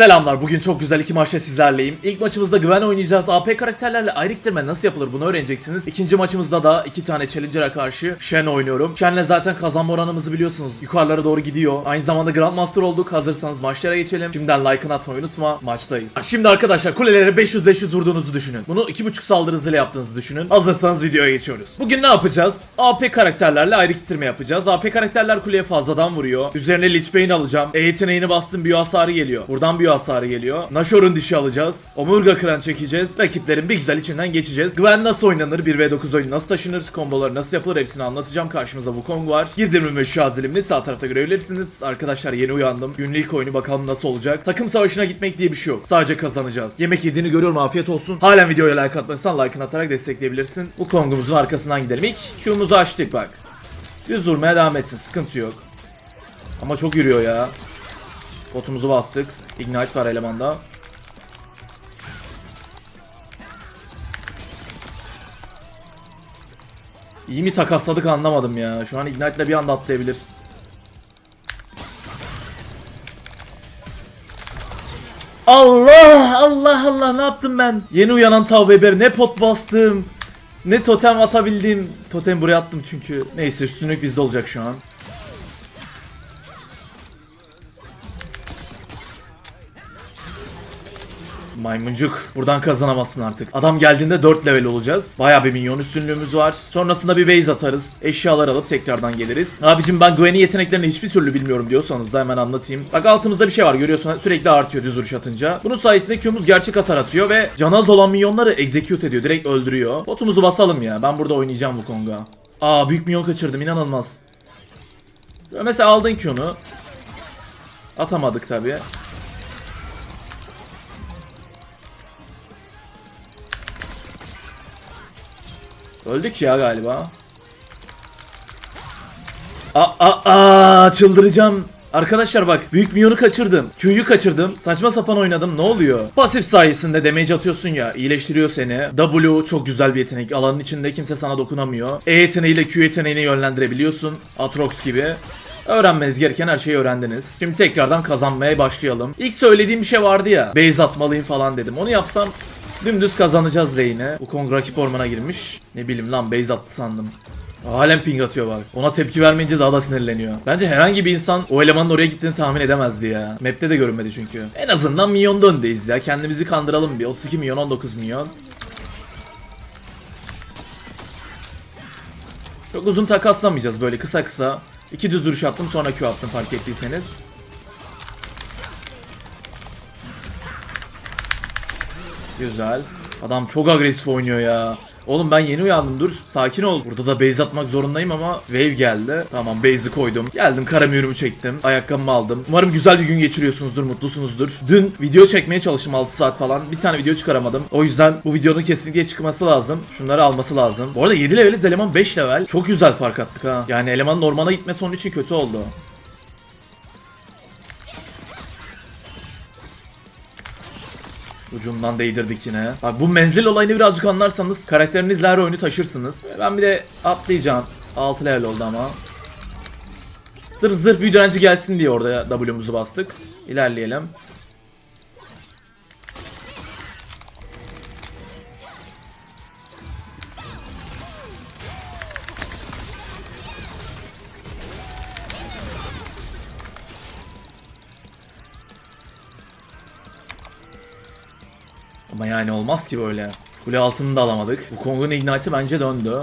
Selamlar. Bugün çok güzel iki maçta sizlerleyim. İlk maçımızda güven oynayacağız. AP karakterlerle ayrı ittirme nasıl yapılır bunu öğreneceksiniz. İkinci maçımızda da iki tane Challenger'a karşı Shen oynuyorum. Shen'le zaten kazanma oranımızı biliyorsunuz. Yukarılara doğru gidiyor. Aynı zamanda Grandmaster olduk. Hazırsanız maçlara geçelim. Şimdiden like'ını atmayı unutma. Maçtayız. Şimdi arkadaşlar kulelere 500-500 vurduğunuzu düşünün. Bunu 2.5 saldırı hızıyla yaptığınızı düşünün. Hazırsanız videoya geçiyoruz. Bugün ne yapacağız? AP karakterlerle ayrı ittirme yapacağız. AP karakterler kuleye fazladan vuruyor. Üzerine Lich Bane alacağım. E yeteneğini bastım büyü hasarı geliyor. Buradan büyü hasarı geliyor. Nashor'un dişi alacağız. Omurga kıran çekeceğiz. Rakiplerin bir güzel içinden geçeceğiz. Gwen nasıl oynanır? 1v9 oyun nasıl taşınır? Komboları nasıl yapılır? Hepsini anlatacağım. Karşımızda Wukong var. Girdim ve şu azilimli sağ tarafta görebilirsiniz. Arkadaşlar yeni uyandım. Günlük oyunu bakalım nasıl olacak. Takım savaşına gitmek diye bir şey yok. Sadece kazanacağız. Yemek yediğini görüyorum afiyet olsun. Halen videoya like atmadıysan like'ını atarak destekleyebilirsin. Wukong'umuzun arkasından gidelim. İlk Q'muzu açtık bak. Düz vurmaya devam etsin. Sıkıntı yok. Ama çok yürüyor ya. Botumuzu bastık. Ignite var elemanda. İyi mi takasladık anlamadım ya. Şu an Ignite'le bir anda atlayabilir. Allah Allah Allah ne yaptım ben? Yeni uyanan Tav Weber ne pot bastım. Ne totem atabildim. Totem buraya attım çünkü. Neyse üstünlük bizde olacak şu an. Maymuncuk. Buradan kazanamazsın artık. Adam geldiğinde 4 level olacağız. Baya bir minyon üstünlüğümüz var. Sonrasında bir base atarız. Eşyalar alıp tekrardan geliriz. Abicim ben Gwen'in yeteneklerini hiçbir türlü bilmiyorum diyorsanız da hemen anlatayım. Bak altımızda bir şey var görüyorsun sürekli artıyor düz vuruş atınca. Bunun sayesinde Q'muz gerçek hasar atıyor ve can az olan minyonları execute ediyor. Direkt öldürüyor. Botumuzu basalım ya. Ben burada oynayacağım bu konga. Aa büyük minyon kaçırdım inanılmaz. Mesela aldın Q'nu. Atamadık tabii. Öldük ya galiba. Aa, aa, aa, çıldıracağım. Arkadaşlar bak büyük minyonu kaçırdım. Q'yu kaçırdım. Saçma sapan oynadım. Ne oluyor? Pasif sayesinde damage atıyorsun ya. iyileştiriyor seni. W çok güzel bir yetenek. Alanın içinde kimse sana dokunamıyor. E yeteneğiyle Q yeteneğini yönlendirebiliyorsun. Atrox gibi. Öğrenmeniz gereken her şeyi öğrendiniz. Şimdi tekrardan kazanmaya başlayalım. İlk söylediğim bir şey vardı ya. Base atmalıyım falan dedim. Onu yapsam Dümdüz kazanacağız lane'i. Wukong rakip ormana girmiş. Ne bileyim lan base attı sandım. Halen ping atıyor bak. Ona tepki vermeyince daha da sinirleniyor. Bence herhangi bir insan o elemanın oraya gittiğini tahmin edemezdi ya. Map'te de görünmedi çünkü. En azından milyonda öndeyiz ya. Kendimizi kandıralım bir. 32 milyon 19 milyon. Çok uzun takaslamayacağız böyle kısa kısa. İki düz vuruş attım sonra Q attım fark ettiyseniz. Güzel. Adam çok agresif oynuyor ya. Oğlum ben yeni uyandım dur sakin ol. Burada da base atmak zorundayım ama wave geldi. Tamam base'i koydum. Geldim kara mühürümü çektim. Ayakkabımı aldım. Umarım güzel bir gün geçiriyorsunuzdur, mutlusunuzdur. Dün video çekmeye çalıştım 6 saat falan. Bir tane video çıkaramadım. O yüzden bu videonun kesinlikle çıkması lazım. Şunları alması lazım. Bu arada 7 leveliz eleman 5 level. Çok güzel fark attık ha. Yani elemanın ormana gitmesi onun için kötü oldu. Ucundan değdirdik yine. Bak bu menzil olayını birazcık anlarsanız karakterinizle her oyunu taşırsınız. Ben bir de atlayacağım. 6 level oldu ama. Sırf zırh büyü direnci gelsin diye orada W'muzu bastık. İlerleyelim. Yani olmaz ki böyle. Kule altını da alamadık. Bu Kong'un ignite'ı bence döndü.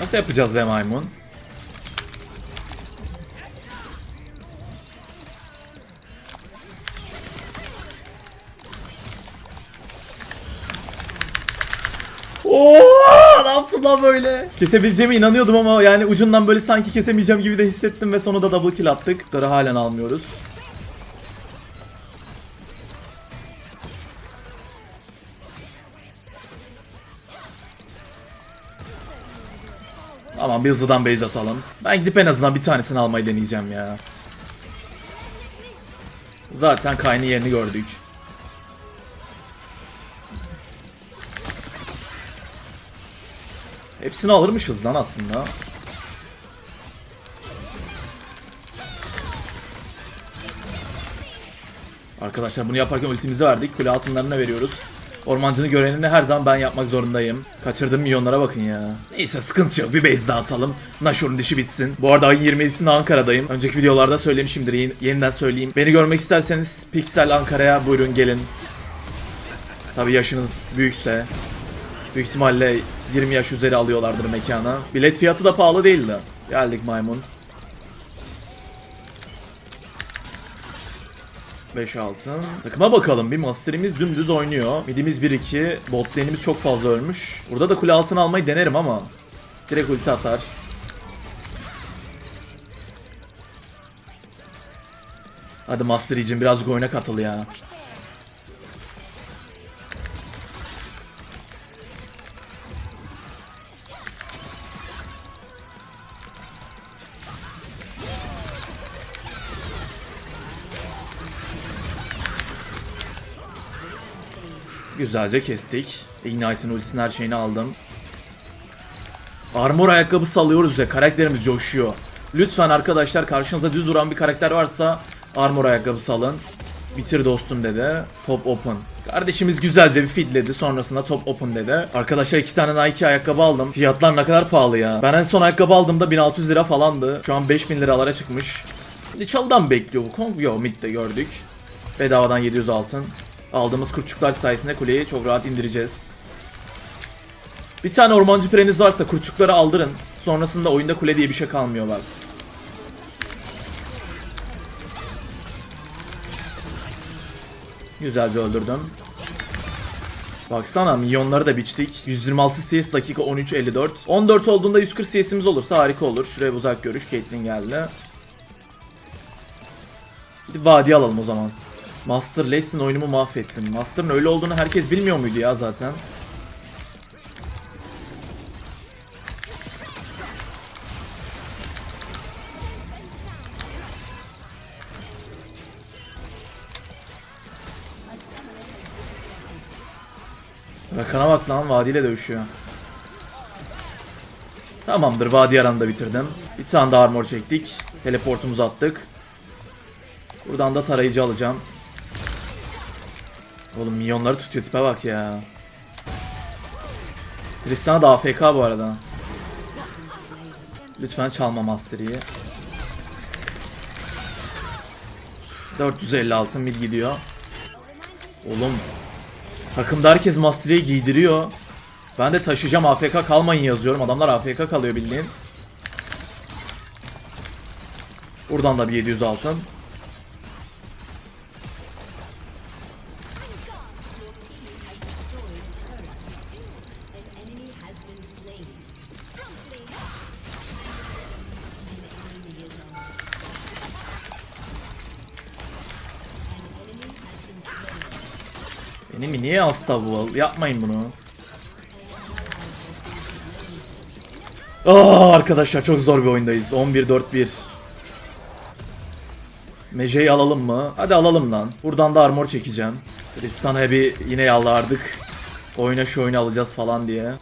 Nasıl yapacağız be maymun? Oo, ne yaptım lan böyle? Kesebileceğime inanıyordum ama yani ucundan böyle sanki kesemeyeceğim gibi de hissettim ve sonra da double kill attık. Darı halen almıyoruz. Tamam bir hızlıdan base atalım. Ben gidip en azından bir tanesini almayı deneyeceğim ya. Zaten Kayn'ın yerini gördük. Hepsini alırmışız lan aslında. Arkadaşlar bunu yaparken ultimizi verdik. Kule altınlarına veriyoruz. Ormancının görevini her zaman ben yapmak zorundayım. Kaçırdığım milyonlara bakın ya. Neyse sıkıntı yok. Bir base daha atalım. Nashor'un dişi bitsin. Bu arada ayın 27'sinde Ankara'dayım. Önceki videolarda söylemişimdir. Yeni- yeniden söyleyeyim. Beni görmek isterseniz Pixel Ankara'ya buyurun gelin. Tabi yaşınız büyükse. Büyük ihtimalle 20 yaş üzeri alıyorlardır mekana. Bilet fiyatı da pahalı değildi. Geldik maymun. 5 altın. Takıma bakalım bir masterimiz dümdüz oynuyor. Midimiz 1-2. Bot lane'imiz çok fazla ölmüş. Burada da kule altını almayı denerim ama. Direkt ulti atar. Hadi Master Yiğit'cim birazcık oyuna katıl ya. Güzelce kestik. Ignite'ın ultisini her şeyini aldım. Armor ayakkabısı alıyoruz ya karakterimiz coşuyor. Lütfen arkadaşlar karşınıza düz duran bir karakter varsa armor ayakkabısı alın. Bitir dostum dedi. Top open. Kardeşimiz güzelce bir feedledi. Sonrasında top open dedi. Arkadaşlar iki tane Nike ayakkabı aldım. Fiyatlar ne kadar pahalı ya. Ben en son ayakkabı aldığımda 1600 lira falandı. Şu an 5000 liralara çıkmış. Şimdi çalıdan bekliyor bu Kong. Yo midde gördük. Bedavadan 700 altın. Aldığımız kurçuklar sayesinde kuleyi çok rahat indireceğiz. Bir tane ormancı pireniz varsa kurçukları aldırın. Sonrasında oyunda kule diye bir şey kalmıyor bak. Güzelce öldürdüm. Baksana milyonları da biçtik. 126 CS dakika 13.54. 14 olduğunda 140 CS'imiz olursa harika olur. Şuraya uzak görüş. Caitlyn geldi. Gidip vadi alalım o zaman. Master Lesson oyunumu mahvettim. Master'ın öyle olduğunu herkes bilmiyor muydu ya zaten? Rakan'a bak lan vadiyle dövüşüyor. Tamamdır vadi aranda bitirdim. Bir tane daha armor çektik. Teleportumuzu attık. Buradan da tarayıcı alacağım. Oğlum milyonları tutuyor tipe bak ya. Tristana da AFK bu arada. Lütfen çalma Mastery'i. 456 mil gidiyor. Oğlum. Takımda herkes Mastery'i giydiriyor. Ben de taşıyacağım AFK kalmayın yazıyorum. Adamlar AFK kalıyor bildiğin. Buradan da bir 700 altın. Benim niye hasta bu? Yapmayın bunu. Aa arkadaşlar çok zor bir oyundayız. 11-4-1. Meje'yi alalım mı? Hadi alalım lan. Buradan da armor çekeceğim. Tristana'ya bir yine yalvardık. Oyna şu oyunu alacağız falan diye.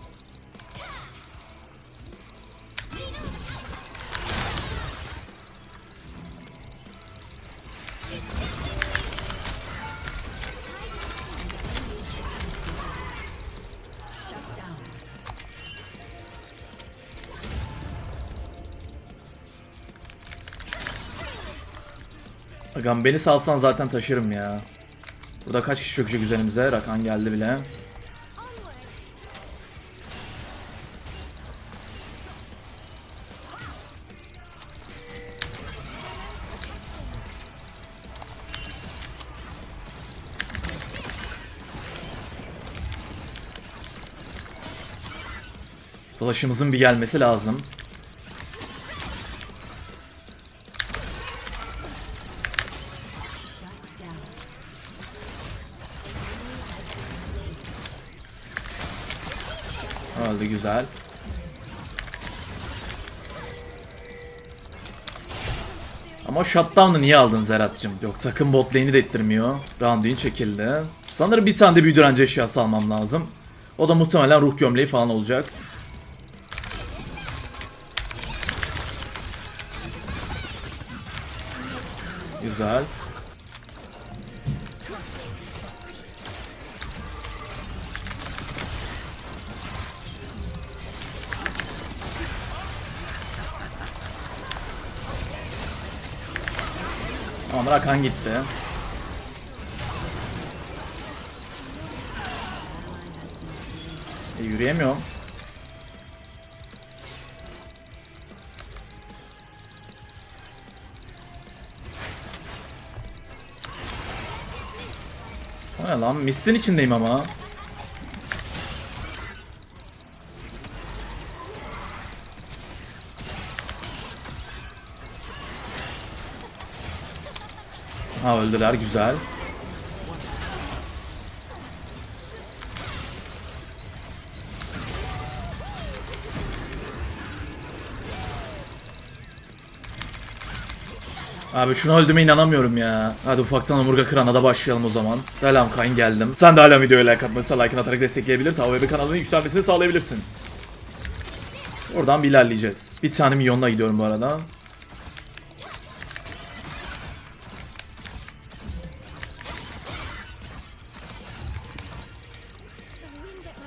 Beni salsan zaten taşırım ya. Burada kaç kişi çökecek üzerimize? Rakan geldi bile. Flash'ımızın bir gelmesi lazım. Shutdown'ı niye aldın Zerat'cığım? Yok takım bot lane'i de ettirmiyor. Randuin çekildi. Sanırım bir tane de büyü direnci eşyası almam lazım. O da muhtemelen ruh gömleği falan olacak. Tamam Rakan gitti. E, yürüyemiyorum. O ne lan? Mist'in içindeyim ama. Ha öldüler güzel. Abi şunu öldüğüme inanamıyorum ya. Hadi ufaktan omurga kırana da başlayalım o zaman. Selam Kayn geldim. Sen de hala videoya like atmadıysa like'ını atarak destekleyebilir. Tavve kanalının yükselmesini sağlayabilirsin. Oradan bir ilerleyeceğiz. Bir tane milyonla gidiyorum bu arada.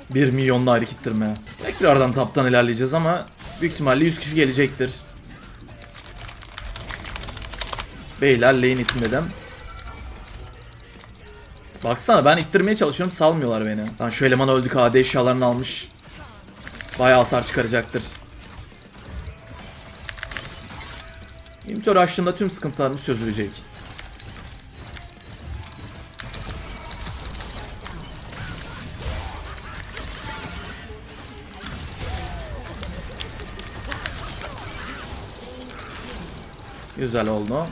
Bir milyonla harekettirme. Tekrardan taptan ilerleyeceğiz ama büyük ihtimalle 100 kişi gelecektir. Beyler lane itmedim. Baksana ben ittirmeye çalışıyorum salmıyorlar beni. Lan şu eleman öldük AD eşyalarını almış. Bayağı hasar çıkaracaktır. İmtör açtığımda tüm sıkıntılarımız çözülecek. Güzel oldu.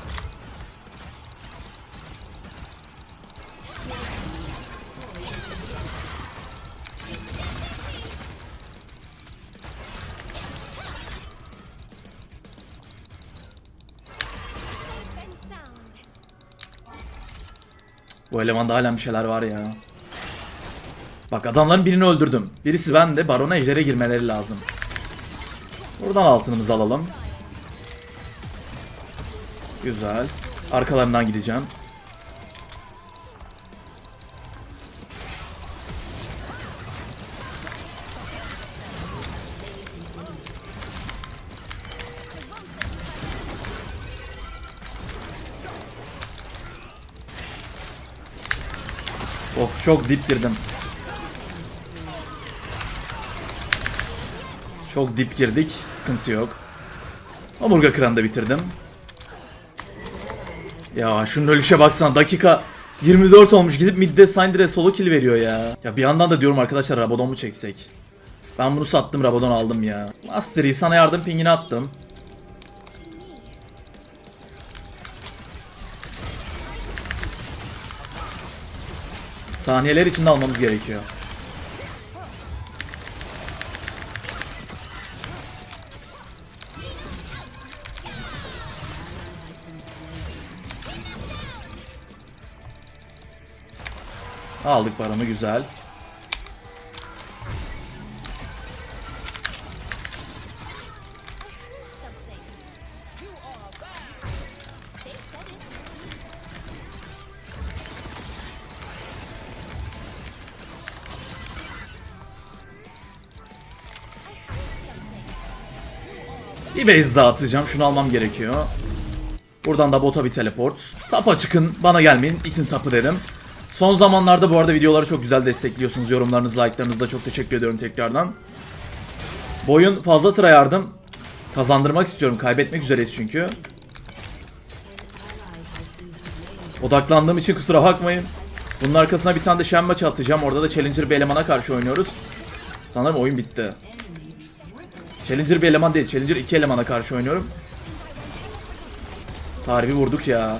Bu elemanda halen bir şeyler var ya. Bak adamların birini öldürdüm. Birisi ben de barona ejdere girmeleri lazım. Buradan altınımızı alalım. Güzel. Arkalarından gideceğim. Of çok dip girdim. Çok dip girdik. Sıkıntı yok. Omurga kıranı da bitirdim. Ya şunun ölüşe baksana dakika 24 olmuş gidip midde Syndra'ya solo kill veriyor ya. Ya bir yandan da diyorum arkadaşlar Rabadon mu çeksek? Ben bunu sattım Rabadon aldım ya. Mastery sana yardım pingini attım. Saniyeler içinde almamız gerekiyor. Aldık paramı güzel. Bir base daha. Şunu almam gerekiyor. Buradan da bota bir teleport. Tapa çıkın. Bana gelmeyin. İtin tapı dedim. Son zamanlarda bu arada videoları çok güzel destekliyorsunuz. Yorumlarınız, like'larınızda çok teşekkür ediyorum tekrardan. Bu oyun fazla tıra yardım. Kazandırmak istiyorum. Kaybetmek üzereyiz çünkü. Odaklandığım için kusura bakmayın. Bunun arkasına bir tane de maçı atacağım. Orada da Challenger bir elemana karşı oynuyoruz. Sanırım oyun bitti. Challenger bir eleman değil. Challenger iki elemana karşı oynuyorum. Harbi vurduk ya.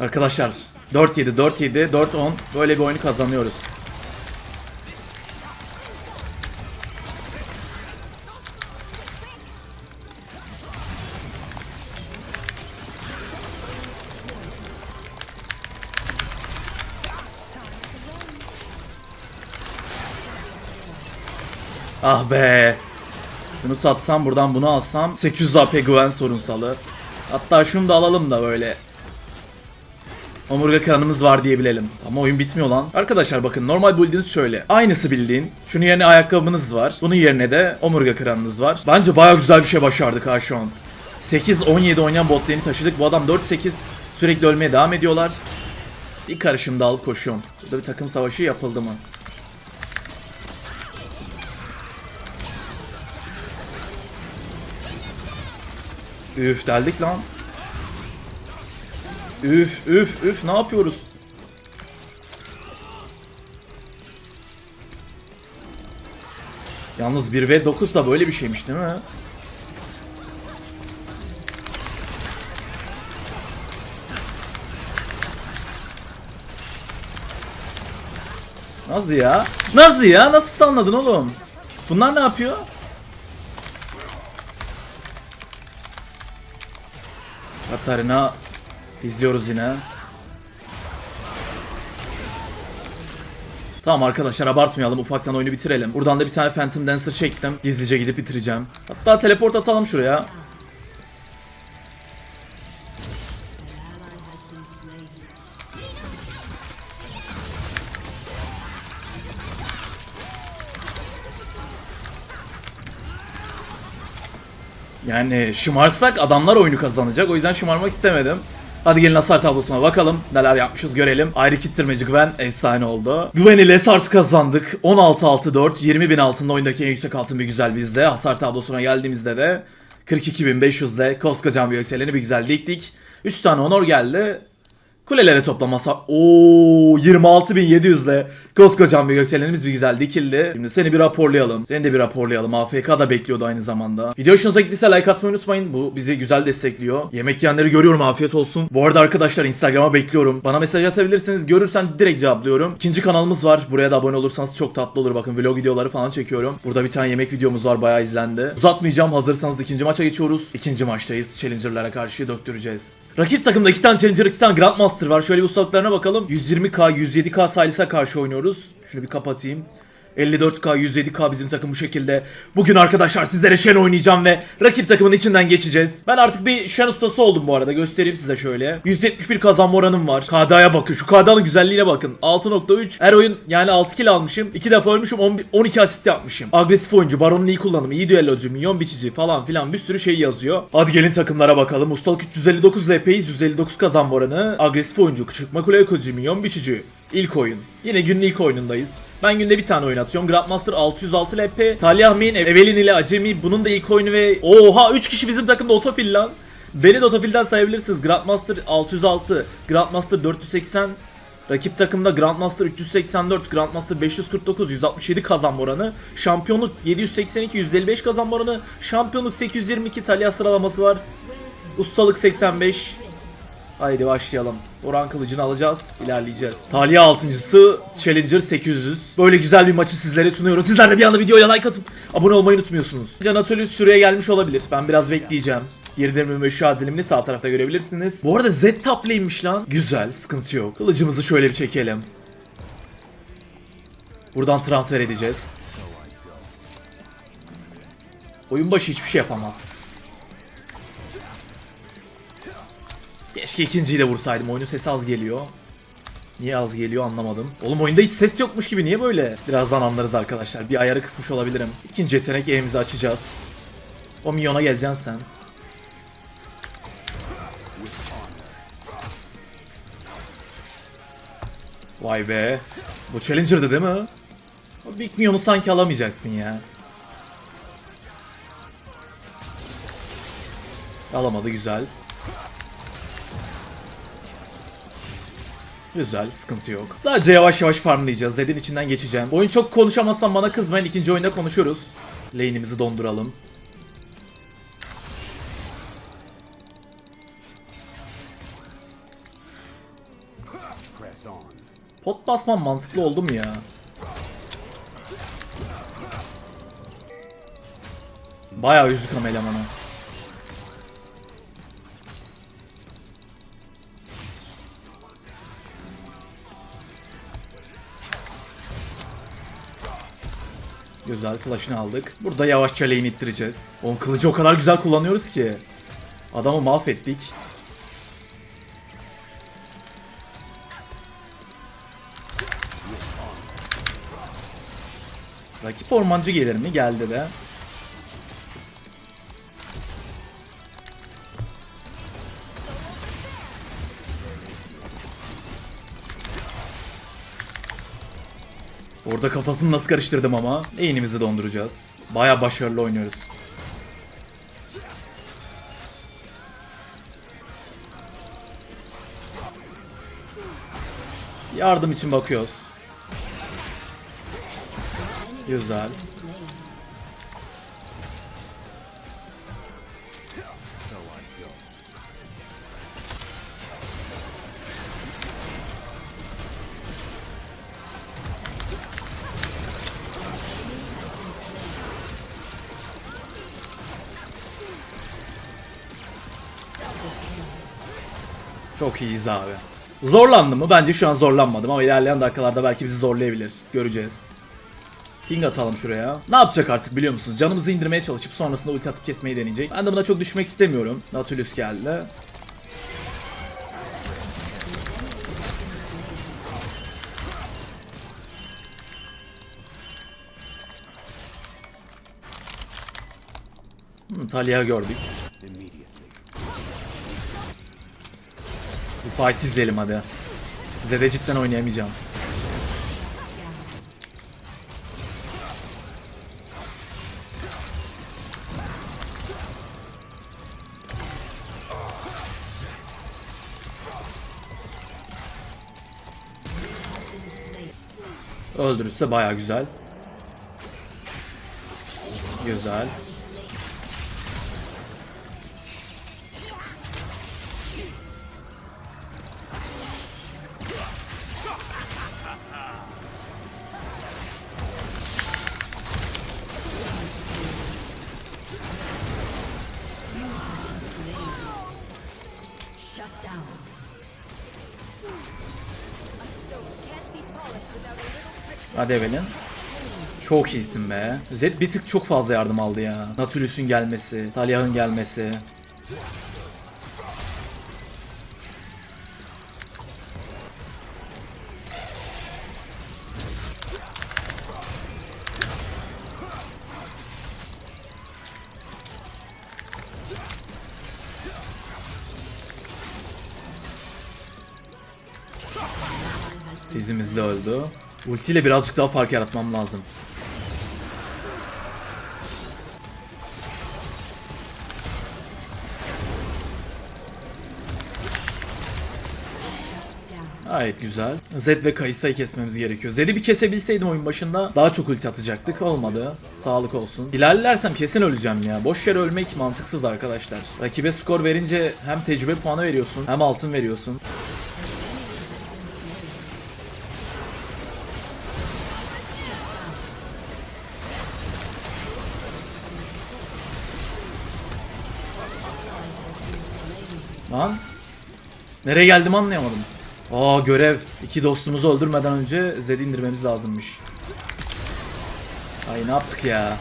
Arkadaşlar 4-7 4-7 4-10 böyle bir oyunu kazanıyoruz. Ah be. Bunu satsam buradan bunu alsam 800 AP güven sorunsalı. Hatta şunu da alalım da böyle Omurga kıranımız var diyebilelim. Ama oyun bitmiyor lan. Arkadaşlar bakın normal build'iniz şöyle. Aynısı bildiğin. Şunun yerine ayakkabınız var. Bunun yerine de omurga kıranınız var. Bence baya güzel bir şey başardık ha şu an. 8-17 oynayan bot lane'i taşıdık. Bu adam 4-8 sürekli ölmeye devam ediyorlar. Bir karışım dal koşuyorum. Burada bir takım savaşı yapıldı mı? Üf deldik lan. Üf üf üf ne yapıyoruz? Yalnız 1 ve 9 da böyle bir şeymiş değil mi? Nasıl ya? Nasıl ya? Nasıl anladın oğlum? Bunlar ne yapıyor? Katarina izliyoruz yine. Tamam arkadaşlar abartmayalım ufaktan oyunu bitirelim. Buradan da bir tane Phantom Dancer çektim. Gizlice gidip bitireceğim. Hatta teleport atalım şuraya. Yani şımarsak adamlar oyunu kazanacak. O yüzden şımarmak istemedim. Hadi gelin hasar tablosuna bakalım. Neler yapmışız görelim. Ayrı kittirmeci Gwen efsane oldu. Gwen ile kazandık. 16-6-4. 20 bin altında oyundaki en yüksek altın bir güzel bizde. Hasar tablosuna geldiğimizde de 42.500 ile koskocaman bir yükseleni bir güzel diktik. 3 tane honor geldi. Kulelere toplam hasar. Oo 26.700 ile koskocaman bir gökdelenimiz bir güzel dikildi. Şimdi seni bir raporlayalım. Seni de bir raporlayalım. AFK da bekliyordu aynı zamanda. Video hoşunuza gittiyse like atmayı unutmayın. Bu bizi güzel destekliyor. Yemek yiyenleri görüyorum afiyet olsun. Bu arada arkadaşlar Instagram'a bekliyorum. Bana mesaj atabilirsiniz. Görürsem direkt cevaplıyorum. İkinci kanalımız var. Buraya da abone olursanız çok tatlı olur. Bakın vlog videoları falan çekiyorum. Burada bir tane yemek videomuz var. Bayağı izlendi. Uzatmayacağım. Hazırsanız ikinci maça geçiyoruz. İkinci maçtayız. Challenger'lara karşı döktüreceğiz. Rakip takımda iki tane Challenger, iki tane Grandmaster var. Şöyle bir ustalıklarına bakalım. 120k, 107k Silas'a karşı oynuyoruz. Şunu bir kapatayım. 54k, 107k bizim takım bu şekilde. Bugün arkadaşlar sizlere Shen oynayacağım ve rakip takımın içinden geçeceğiz. Ben artık bir Shen ustası oldum bu arada. Göstereyim size şöyle. 171 kazanma oranım var. KD'ya bakın. Şu KD'nın güzelliğine bakın. 6.3. Her oyun yani 6 kill almışım. 2 defa ölmüşüm. 11 12 asist yapmışım. Agresif oyuncu. Baron'un iyi kullanımı. iyi düellocu. Minyon biçici falan filan bir sürü şey yazıyor. Hadi gelin takımlara bakalım. Ustalık 359 LP'yiz. 159 kazanma oranı. Agresif oyuncu. Çıkma kule ekocu. Minyon biçici. İlk oyun. Yine günün ilk oyunundayız. Ben günde bir tane oyun atıyorum. Grandmaster 606 LP. Talyah Main, Evelyn ile Acemi. Bunun da ilk oyunu ve... Oha 3 kişi bizim takımda otofil lan. Beni de otofilden sayabilirsiniz. Grandmaster 606, Grandmaster 480, Rakip takımda Grandmaster 384, Grandmaster 549, 167 kazanma oranı. Şampiyonluk 782, 155 kazanma oranı. Şampiyonluk 822 Talia sıralaması var. Ustalık 85. Haydi başlayalım. Orhan kılıcını alacağız, ilerleyeceğiz. Talia 6.sı, Challenger 800. Böyle güzel bir maçı sizlere sunuyorum. Sizler de bir anda videoya like atıp abone olmayı unutmuyorsunuz. Can Atölüs şuraya gelmiş olabilir. Ben biraz bekleyeceğim. Girdiğim ve şu dilimini sağ tarafta görebilirsiniz. Bu arada Z top lane'miş lan. Güzel, sıkıntı yok. Kılıcımızı şöyle bir çekelim. Buradan transfer edeceğiz. Oyun başı hiçbir şey yapamaz. Keşke ikinciyi de vursaydım. Oyunun sesi az geliyor. Niye az geliyor anlamadım. Oğlum oyunda hiç ses yokmuş gibi niye böyle? Birazdan anlarız arkadaşlar. Bir ayarı kısmış olabilirim. İkinci yetenek E'mizi açacağız. O milyona geleceksin sen. Vay be. Bu Challenger'dı değil mi? O Big Minyon'u sanki alamayacaksın ya. Alamadı güzel. Güzel, sıkıntı yok. Sadece yavaş yavaş farmlayacağız. Zed'in içinden geçeceğim. Oyun çok konuşamazsam bana kızmayın. ikinci oyunda konuşuruz. Lane'imizi donduralım. Pot basmam mantıklı oldu mu ya? Bayağı yüzük ama elemanı. Güzel flash'ını aldık. Burada yavaşça lane ittireceğiz. On kılıcı o kadar güzel kullanıyoruz ki. Adamı mahvettik. Rakip ormancı gelir mi? Geldi de. Orada kafasını nasıl karıştırdım ama. Eğinimizi donduracağız. Baya başarılı oynuyoruz. Yardım için bakıyoruz. Güzel. Çok iyiyiz abi. Zorlandı mı? Bence şu an zorlanmadım ama ilerleyen dakikalarda belki bizi zorlayabilir. Göreceğiz. Ping atalım şuraya. Ne yapacak artık biliyor musunuz? Canımızı indirmeye çalışıp sonrasında ulti atıp kesmeyi deneyecek. Ben de buna çok düşmek istemiyorum. Nautilus geldi. Hmm, Talia gördük. Fight izleyelim hadi. Zede cidden oynayamayacağım. Öldürürse baya güzel. Güzel. Hadi. Çok iyisin be. Zed bir tık çok fazla yardım aldı ya. Natulus'un gelmesi, Talyah'ın gelmesi. Bizimiz de öldü. Ultiyle birazcık daha fark yaratmam lazım. Gayet güzel. Zed ve Kayısa'yı kesmemiz gerekiyor. Zed'i bir kesebilseydim oyun başında daha çok ulti atacaktık. Olmadı. Sağlık olsun. İlerlersem kesin öleceğim ya. Boş yere ölmek mantıksız arkadaşlar. Rakibe skor verince hem tecrübe puanı veriyorsun hem altın veriyorsun. Lan. Nereye geldim anlayamadım. Aa görev. İki dostumuzu öldürmeden önce Zed'i indirmemiz lazımmış. Ay ne yaptık ya.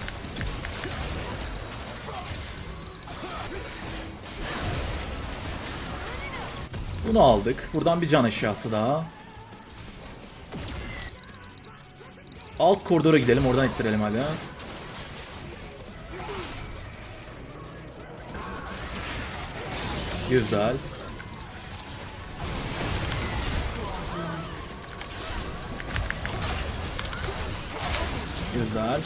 Bunu aldık. Buradan bir can eşyası daha. Alt koridora gidelim. Oradan ittirelim hadi. Güzel. Güzel.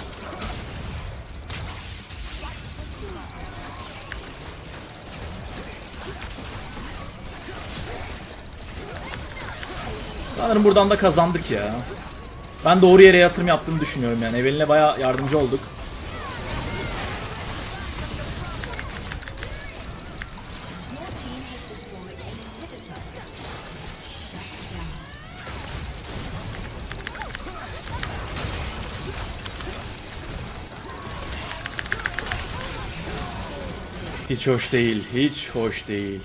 Sanırım buradan da kazandık ya. Ben doğru yere yatırım yaptığımı düşünüyorum yani. Eveline baya yardımcı olduk. Hoş değil, hiç hoş değil.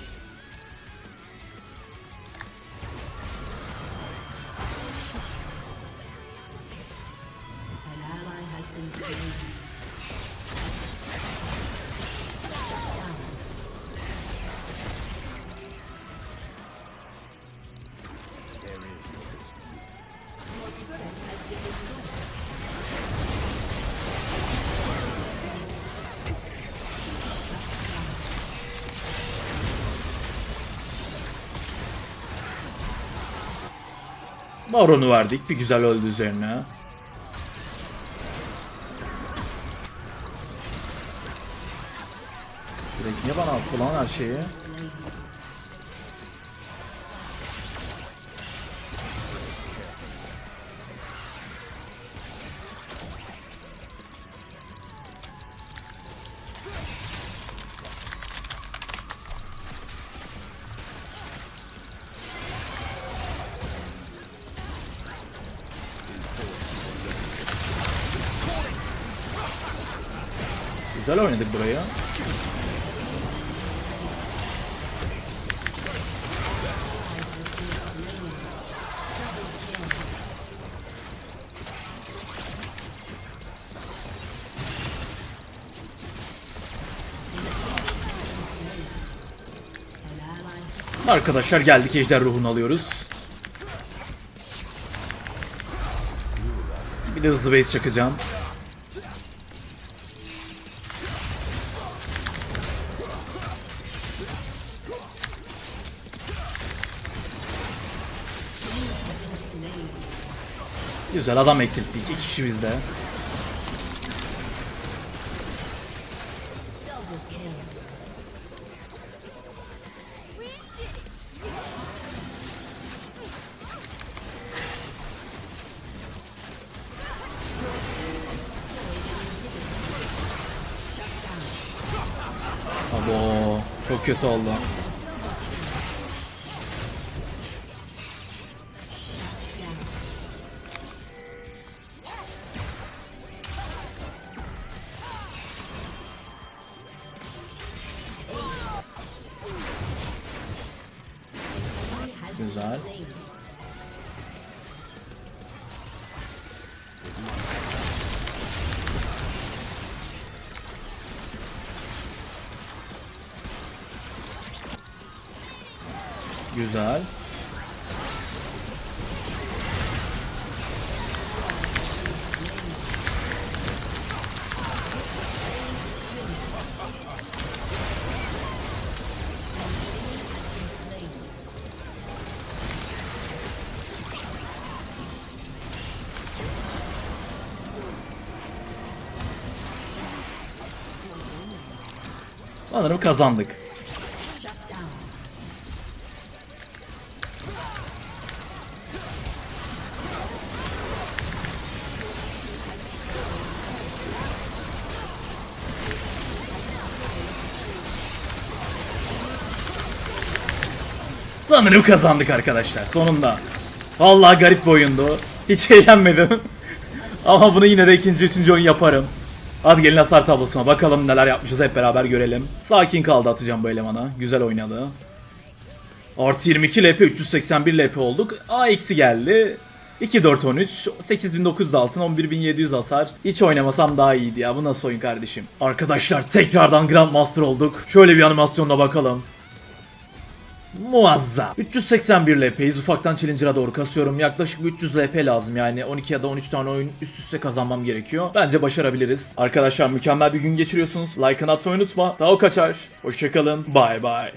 Baron'u verdik. Bir güzel öldü üzerine. Direkt niye bana attı lan her şeyi? Güzel oynadık burayı. Arkadaşlar geldik ejder ruhunu alıyoruz. Bir de hızlı base çakacağım. Güzel adam eksilttik. İki kişi bizde. Abo çok kötü oldu. Güzel. Sanırım kazandık. Sanırım kazandık arkadaşlar sonunda. Vallahi garip bir oyundu. Hiç eğlenmedim. Ama bunu yine de ikinci, üçüncü oyun yaparım. Hadi gelin hasar tablosuna bakalım neler yapmışız hep beraber görelim. Sakin kaldı atacağım bu elemana. Güzel oynadı. Artı 22 LP 381 LP olduk. A eksi geldi. 2 4 13 8900 altın 11700 hasar. Hiç oynamasam daha iyiydi ya. Bu nasıl oyun kardeşim? Arkadaşlar tekrardan Grandmaster olduk. Şöyle bir animasyonla bakalım muazzam. 381 LP'yiz. Ufaktan Challenger'a doğru kasıyorum. Yaklaşık 300 LP lazım yani. 12 ya da 13 tane oyun üst üste kazanmam gerekiyor. Bence başarabiliriz. Arkadaşlar mükemmel bir gün geçiriyorsunuz. Like'ını atmayı unutma. Tao kaçar. Hoşçakalın. Bye bye.